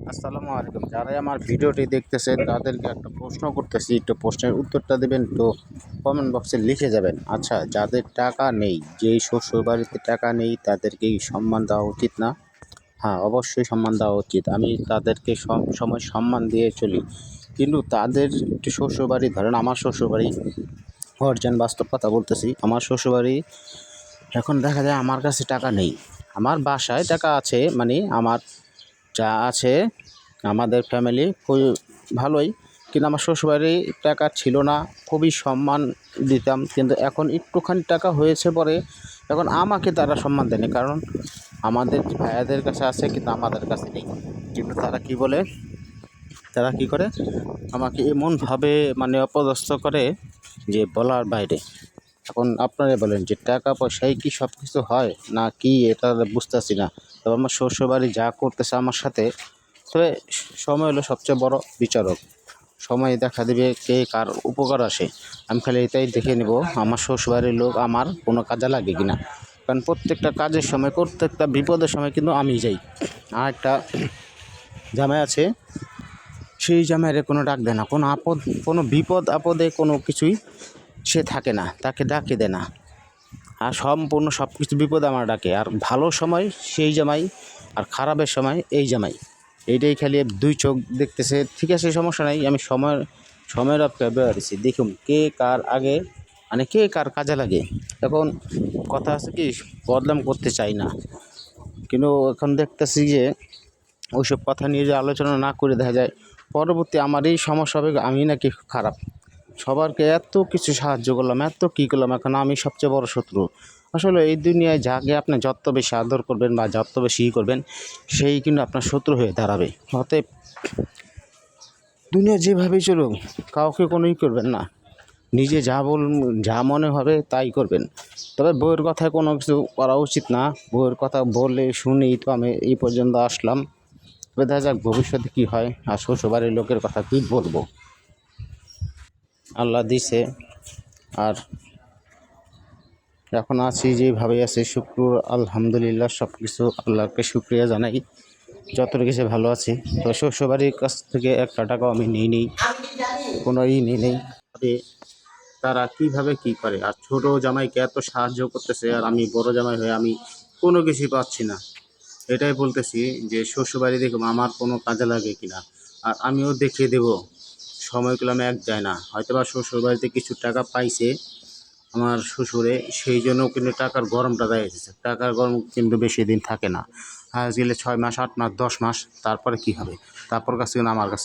আসসালামু আলাইকুম। যারাই আমার ভিডিওটি দেখতেছেন, তাদেরকে একটা প্রশ্ন করতেছি। একটু প্রশ্নের উত্তরটা দেবেন তো কমেন্ট বক্সে লিখে যাবেন। আচ্ছা যাদের টাকা নেই, যেই শ্বশুর বাড়িতে টাকা নেই তাদেরকে সম্মান দেওয়া উচিত না? হ্যাঁ অবশ্যই সম্মান দেওয়া উচিত। আমি তাদেরকে সব সময় সম্মান দিয়ে চলি। কিন্তু তাদের শ্বশুর বাড়ি ধরেন আমার শ্বশুর বাড়ি অর্জান বাস্তব কথা বলতেছি, আমার শ্বশুর বাড়ি এখন দেখা যায় আমার কাছে টাকা নেই। আমার বাসায় টাকা আছে মানে আমার যা আছে, আমাদের ফ্যামিলি খুবই ভালোই। কিন্তু আমার শ্বশুরবাড়ি টাকা ছিল না, খুবই সম্মান দিতাম। কিন্তু এখন একটুখানি টাকা হয়েছে পরে, এখন আমাকে তারা সম্মান দেয়নি। কারণ আমাদের ভাইয়াদের কাছে আছে, কিন্তু আমাদের কাছে নেই। কিন্তু তারা কি বলে? তারা কি করে? আমাকে এমনভাবে মানে অপদস্থ করে যে বলার বাইরে। এখন আপনারা বলেন যে টাকা পয়সায় কি সব কিছু হয়? না কি এটা বুঝতেছি না। তবে আমার শ্বশুরবাড়ি যা করতেছে আমার সাথে, তবে সময় হলো সবচেয়ে বড় বিচারক। সময় দেখা দেবে কে কার উপকার আসে। আমি খালি এটাই দেখে নেব, আমার শ্বশুরবাড়ির লোক আমার কোনো কাজে লাগে কি না কারণ প্রত্যেকটা কাজের সময়, প্রত্যেকটা বিপদের সময় কিন্তু আমি যাই। আর একটা জামাই আছে, সেই জামাইরে কোনো ডাক দেয় না। কোনো আপদ, কোনো বিপদ আপদে কোনো কিছুই সে থাকে না, তাকে ডাকে দেয় না। আর সম্পূর্ণ সব কিছু বিপদে আমার ডাকে। আর ভালো সময় সেই জামাই, আর খারাপের সময় এই জামাই। এইটাই খালি দুই চোখ দেখতেছে। ঠিক আছে, সমস্যা নাই, আমি সময় সময়ের অপেক্ষা বেড়াচ্ছি দেখুন কে কার আগে মানে কে কার কাজে লাগে। এখন কথা আছে কি, বদনাম করতে চাই না। কিন্তু এখন দেখতেছি যে, ওইসব কথা নিয়ে যে আলোচনা না করে দেখা যায়, পরবর্তী আমার এই সমস্যা হবে, আমি নাকি খারাপ। সবারকে এত কিছু সাহায্য করলাম, এত কী করলাম, এখন আমি সবচেয়ে বড় শত্রু। আসলে এই দুনিয়ায় যাকে আপনি যত বেশি আদর করবেন বা যত বেশি ই করবেন, সেই কিন্তু আপনার শত্রু হয়ে দাঁড়াবে। অতএব দুনিয়া যেভাবেই চলুক, কাউকে কোনো ই করবেন না। নিজে যা বল, যা মনে হবে তাই করবেন। তবে বইয়ের কথায় কোনো কিছু করা উচিত না। বইয়ের কথা বলে শুনেই তো আমি এই পর্যন্ত আসলাম। তবে দেখা যাক ভবিষ্যতে কী হয়, আর শ্বশুরবাড়ির লোকের কথা কী বলব। আল্লাহ দিছে। আর এখন আছি যেভাবে আছি শুক্র আলহামদুলিল্লাহ সব কিছু আল্লাহকে শুক্রিয়া জানাই। যত কিছু ভালো আছি। তো শ্বশুরবাড়ির কাছ থেকে একটা টাকাও আমি নিই নেই কোনো ই নিই নেই তারা কীভাবে কি করে? আর ছোট জামাইকে এত সাহায্য করতেছে, আর আমি বড় জামাই হয়ে আমি কোনো কিছুই পাচ্ছি না। এটাই বলতেছি যে শ্বশুরবাড়ি দেখুন, আমার কোনো কাজে লাগে কিনা। আর আমিও দেখিয়ে দেবো। সময়গুলো এক যায় না। হয়তো বা শ্বশুর বাড়িতে কিছু টাকা পাইছে আমার শ্বশুরে, সেই জন্য কিন্তু টাকার গরমটা দেয় এসেছে টাকার গরম কিন্তু বেশি দিন থাকে না। আজ গেলে ছয় মাস, আট মাস, দশ মাস, তারপরে কি হবে? তারপর কাছে আমার কাছে